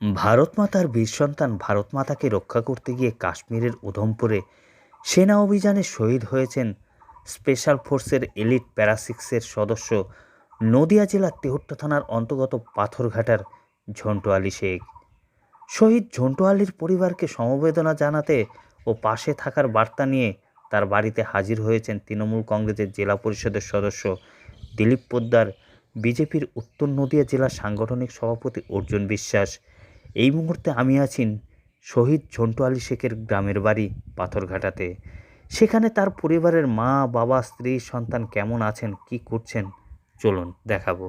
ভারত মাতার বীর সন্তান ভারত মাতাকে রক্ষা করতে গিয়ে কাশ্মীরের উধমপুরে সেনা অভিযানে শহীদ হয়েছেন স্পেশাল ফোর্সের এলিট প্যারাসিক্সের সদস্য নদিয়া জেলার তেহট্ট থানার অন্তর্গত পাথরঘাটার ঝন্টু আলী শেখ। শহীদ ঝন্টু আলীর পরিবারকে সমবেদনা জানাতে ও পাশে থাকার বার্তা নিয়ে তার বাড়িতে হাজির হয়েছেন তৃণমূল কংগ্রেসের জেলা পরিষদের সদস্য দিলীপ পোদ্দার। বিজেপির উত্তর নদিয়া জেলা সাংগঠনিক সভাপতি অর্জুন বিশ্বাস। এই মুহূর্তে আমি আছি শহীদ ঝন্টু আলী শেখের গ্রামের বাড়ি পাথরঘাটাতে। সেখানে তার পরিবারের মা, বাবা, স্ত্রী, সন্তান কেমন আছেন, কি করছেন, চলুন দেখাবো।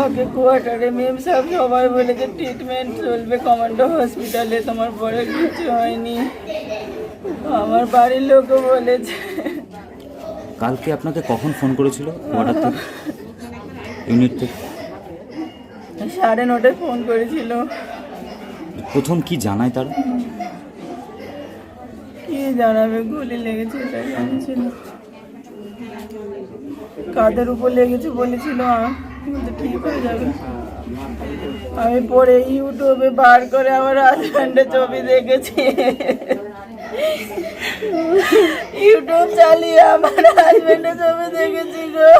আমাকে কোয়ার্টারে মেম সাহেব সবাই বলেছে ট্রিটমেন্ট চলবে কমান্ডো হসপিটালে তোমার পরে কিছু হয়নি। আমার বাড়ির লোকও বলেছে। কালকে আপনাকে কখন ফোন করেছিল? কোয়ার্টার থেকে ইউনিট থেকে? সাড়ে নটায় ফোন করেছিল। প্রথম কি জানায় তারা? কি জানাবে? গুলি লেগেছে জানিয়েছিল কাদের উপর লেগেছে বলেছিল আহ, আমি পরে ইউটিউবে বার করে আমার হাজব্যান্ডের ছবি দেখেছি। ইউটিউব চালিয়ে আমার হাজব্যান্ডের ছবি দেখেছি গো।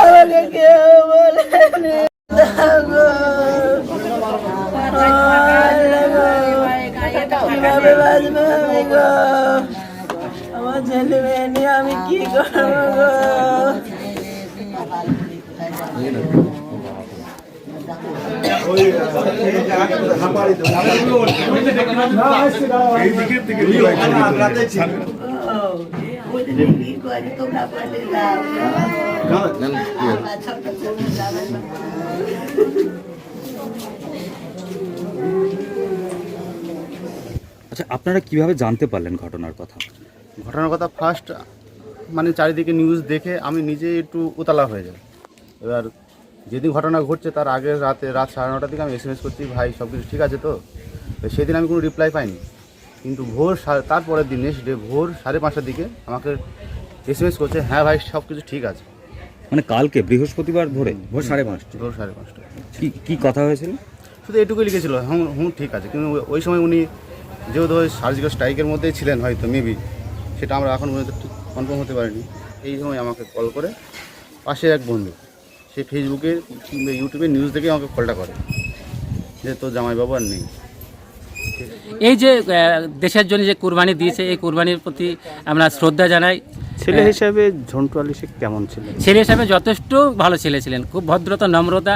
আমাকে কেউ বলেনি। আমি গো আমার ছেলে মেয়ে নিয়ে আমি কি করব গো? আচ্ছা আপনারা কীভাবে জানতে পারলেন ঘটনার কথা? ঘটনার কথা ফার্স্ট মানে চারিদিকে নিউজ দেখে আমি নিজে একটু উতলা হয়ে যাই। এবার যেদিন ঘটনা ঘটছে তার আগে রাতে রাত সাড়ে নটার দিকে আমি এস এম এস করছি ভাই সব কিছু ঠিক আছে তো? সেদিন আমি কোনো রিপ্লাই পাইনি। কিন্তু ভোর সা- তারপরের দিন নেক্সট ডে ভোর সাড়ে পাঁচটার দিকে আমাকে এস এম এস করছে হ্যাঁ ভাই সব কিছু ঠিক আছে। মানে কালকে বৃহস্পতিবার ভোরে? ভোর সাড়ে পাঁচটা। ভোর সাড়ে পাঁচটা। কি কি কথা হয়েছিল? শুধু এটুকুই লিখেছিল হুম হুম ঠিক আছে। কিন্তু ওই- সময় উনি যেহেতু ওই সার্জিক্যাল স্ট্রাইকের মধ্যেই ছিলেন হয়তো মেবি সেটা আমরা এখন পর্যন্ত কনফার্ম হতে পারিনি। এই সময় আমাকে কল করে পাশের এক বন্ধু সে ফেসবুকে কিংবা ইউটিউবে নিউজ দেখে আমাকে কলটা করে যে তোর জামাইবাবু আর নেই। এই যে দেশের জন্য যে কুরবানি দিয়েছে এই কুরবানির প্রতি আমরা শ্রদ্ধা জানাই। ছেলে হিসাবে ঝন্টু আলী শেখ কেমন ছিলেন? ছেলে হিসাবে যথেষ্ট ভালো ছেলে ছিলেন খুব ভদ্রতা নম্রতা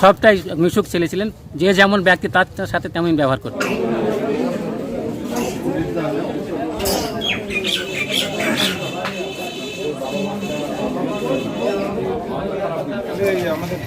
সবটাই মিশুক ছেলে ছিলেন। যে যেমন ব্যক্তি তার সাথে তেমন ব্যবহার করতেন। আমাদের